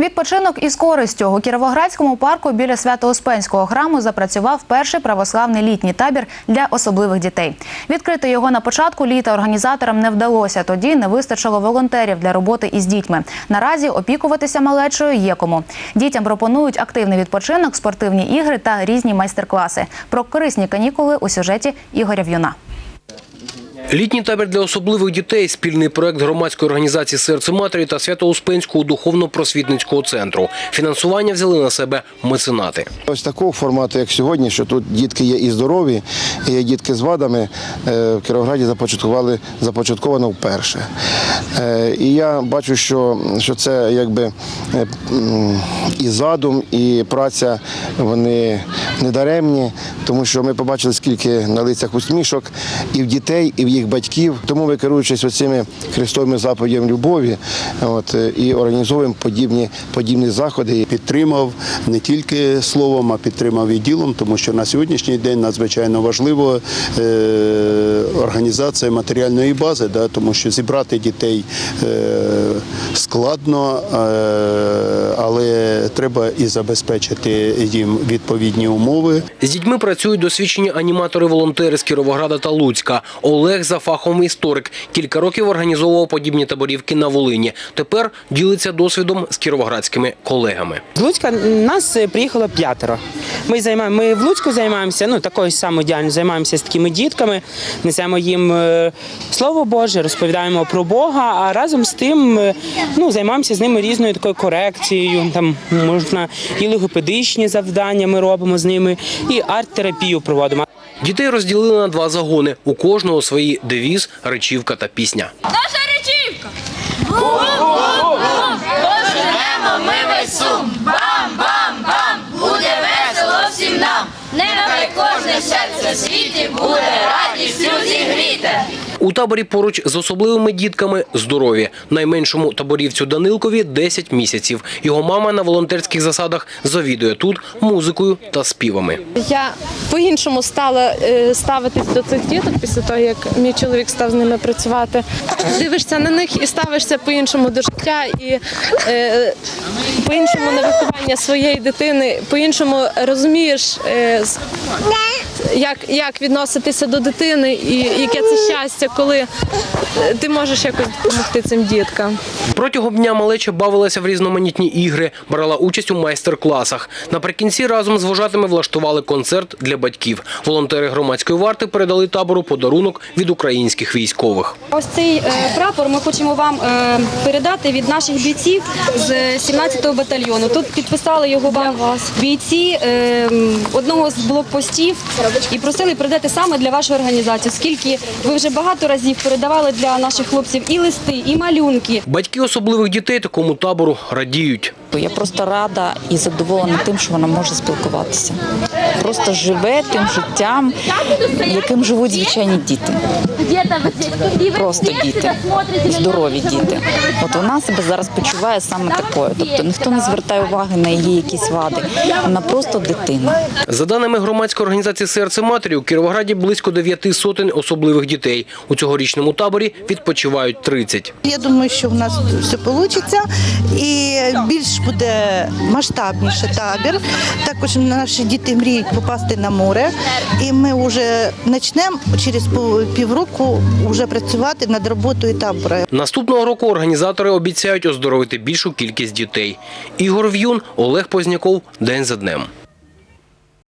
Відпочинок із користю у Кіровоградському парку біля Свято-Успенського храму запрацював перший православний літній табір для особливих дітей. Відкрити його на початку літа організаторам не вдалося. Тоді не вистачило волонтерів для роботи із дітьми. Наразі опікуватися малечою є кому. Дітям пропонують активний відпочинок, спортивні ігри та різні майстер-класи. Про корисні канікули у сюжеті Ігоря В'юна. Літній табір для особливих дітей – спільний проект громадської організації «Серце матері» та Свято-Успенського духовно-просвітницького центру. Фінансування взяли на себе меценати. Ось такого формату, як сьогодні, що тут дітки є і здорові, і є дітки з вадами, е, в Кіровограді започаткували започатковано вперше. Е, І я бачу, що, що це якби е, і задум, і праця вони недаремні, тому що ми побачили, скільки на лицях усмішок і в дітей, і в їх батьків. Тому ми керуючись оцими христовими заповідями любові, от, е, і організовуємо подібні, подібні заходи. підтримав не тільки словом, а підтримав і ділом, тому що на сьогоднішній день надзвичайно важливо е, організація матеріальної бази, да, тому що зібрати дітей е, складно, е, але треба і забезпечити їм відповідні умови. З дітьми працюють досвідчені аніматори-волонтери з Кіровограда та Луцька. Олег за фахом історик. Кілька років організовував подібні таборівки на Волині. Тепер ділиться досвідом з кіровоградськими колегами. З Луцька нас е, приїхало п'ятеро. Ми займаємо, ми в Луцьку займаємося, ну такою самою діяльністю, займаємося з такими дітками, несемо їм е, слово Боже, розповідаємо про Бога, а разом з тим е, ну, займаємося з ними різною такою корекцією. Там можна і логопедичні завдання ми робимо з ними, і арт-терапію проводимо. Дітей розділили на два загони. У кожного свої девіз, речівка та пісня. Наша речівка! Поженемо ми весь сум! У таборі поруч з особливими дітками здорові. Найменшому таборівцю Данилкові 10 місяців. Його мама на волонтерських засадах завідує тут музикою та співами. Я по-іншому стала е, ставитись до цих діток після того, як мій чоловік став з ними працювати. Дивишся на них і ставишся по-іншому до життя, і е, по-іншому на виховання своєї дитини, по-іншому розумієш, е, як, як відноситися до дитини, і яке це щастя, коли е, ти можеш якось допомогти цим діткам. Протягом дня малеча бавилася в різноманітні ігри, брала участь у майстер-класах. Наприкінці разом з вожатими влаштували концерт для батьків. Волонтери громадської варти передали табору подарунок від українських військових. Ось цей е, прапор ми хочемо вам е, передати від наших бійців з 17-го батальйону. Тут підписали його вам бійці одного з блокпостів і просили передати саме для вашої організації, оскільки ви вже багато разів передавали для наших хлопців і листи, і малюнки. Батьки особливих дітей такому табору радіють. Я просто рада і задоволена тим, що вона може спілкуватися. Просто живе тим життям, яким живуть звичайні діти. Просто діти, здорові діти. От вона себе зараз почуває саме такою. Тобто ніхто не звертає уваги на її якісь вади. Вона просто дитина. За даними громадської організації «Серце матері», у Кіровограді близько дев'яти сотень особливих дітей. У цьогорічному таборі відпочивають 30. Я думаю, що в нас все вийде і більш буде масштабніше табір. Також наші діти мріють попасти на море, і ми вже почнемо через пів- півроку вже працювати над роботою табору. Наступного року організатори обіцяють оздоровити більшу кількість дітей. Ігор В'юн, Олег Позняков. День за днем.